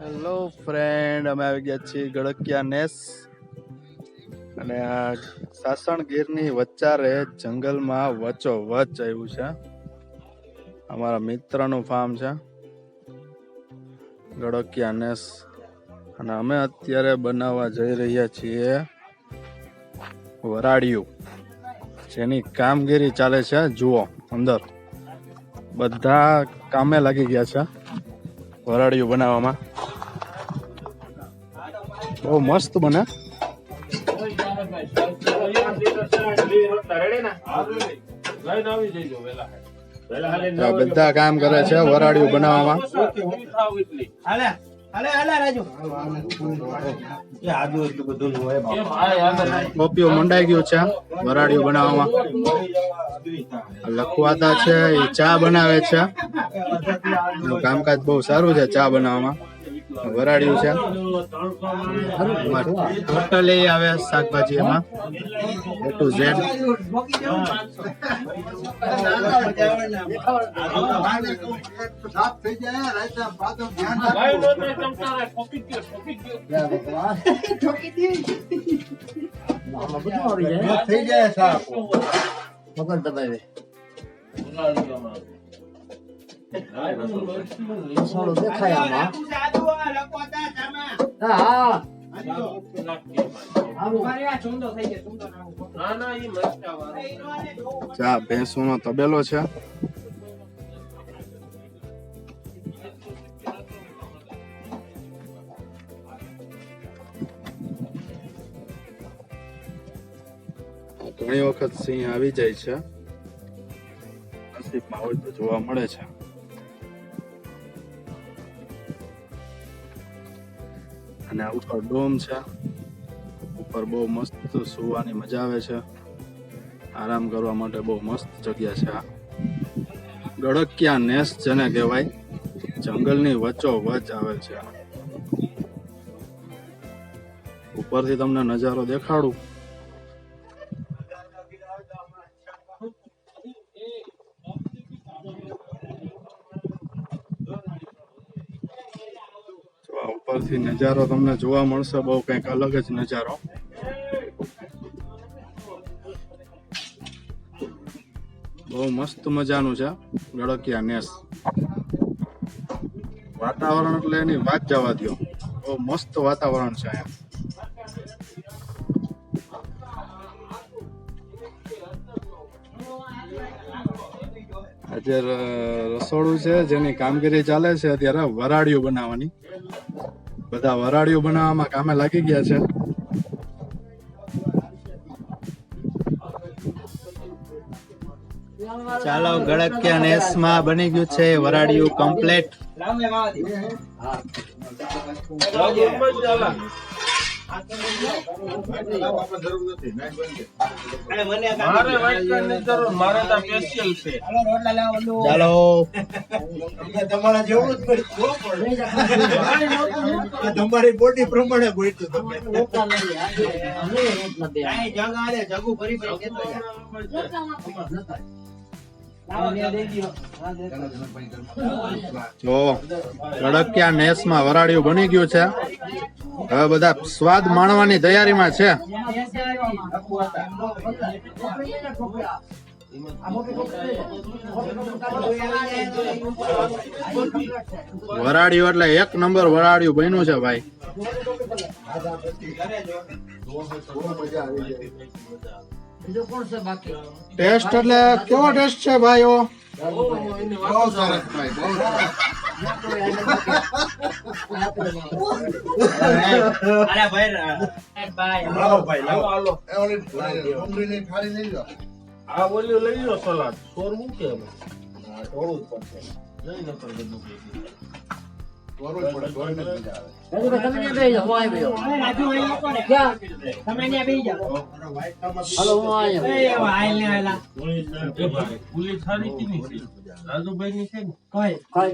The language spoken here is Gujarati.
હેલો ફ્રેન્ડ અમે આવી ગયા છીએ ગળકિયા નેસ. અને આ સાસણગીરની વચ્ચારે જંગલમાં વચ્ચો વચ આવ્યું છે. અમારા મિત્રનું ફાર્મ છે. ગળકિયા નેસ. અને અમે અત્યારે બનાવવા જઈ રહ્યા છીએ વરાડિયું જેની કામગીરી ચાલે છે, જુઓ, અંદર. બધા કામે લાગી ગયા છે વરાડિયું બનાવવામાં. બહુ મસ્ત બને. આ બધા કામ કરે છે વરાડિયું બનાવવામાં. કોપીઓ મંડાઈ ગયું છે વરાડિયું બનાવવામાં. લખવાતા છે એ ચા બનાવે છે. એનું કામકાજ બહુ સારું છે ચા બનાવવામાં. વરાડિયું છે. ટોટલી આવે શાકભાજી એમાં. એ ટુ ઝેડ થઈ જાય મગર દબાવે. મસાલો દેખાય આમાં હા હા ચા ભેંસુનો તબેલો છે ઘણી વખત સિંહ આવી જાય છે. નસીબમાં જોવા મળે છે. અને આ ઉપર ડોમ છે. ઉપર બહુ મસ્ત સુવાની મજા આવે છે. આરામ કરવા માટે બહુ મસ્ત જગ્યા છે આ. ગળકિયા નેસ જેને કહેવાય, જંગલની વચ્ચો વચ આવે છે ઉપરથી તમને નજારો દેખાડું. ઉપરથી નજારો તમને જોવા મળશે, બહુ કંઈક અલગ જ નજારો. બહુ મસ્ત મજાનું છે ગળકિયા નેસ. વાતાવરણ એટલે એની વાત જવા દો બહુ મસ્ત વાતાવરણ છે અહીંયા. આજે રસોડું છે જેની કામગીરી ચાલે છે અત્યારે વરાળીઓ બનાવવાની. બધા વરાળીઓ બનાવવામાં કામે લાગી ગયા છે. ચાલો ગળકિયા નેસમાં બની ગયું છે વરાળીયું કમ્પ્લીટ તમારા જેવું જ પડ્યું તમારી બોડી પ્રમાણે ગોઈતું તમે. રોટલા લઈ લે. આ લઈ રોટલા બે. જો ગળકિયા નેસમાં વરાળિયું બની ગયું છે? હવે બધા સ્વાદ માણવાની તૈયારીમાં છે. વરાળિયું એટલે એક નંબર વરાડિયું બન્યું છે ભાઈ. બીજું કોણ છે બાકી? ટેસ્ટ એટલે કેવો ટેસ્ટ છે ભાઈઓ બહુ સરસ ભાઈ બહુ સરસ. ઢોળવું જ પડે ઢોળીને જ મજા આવે રાજુભાઈ ની છે ને કઈ કઈ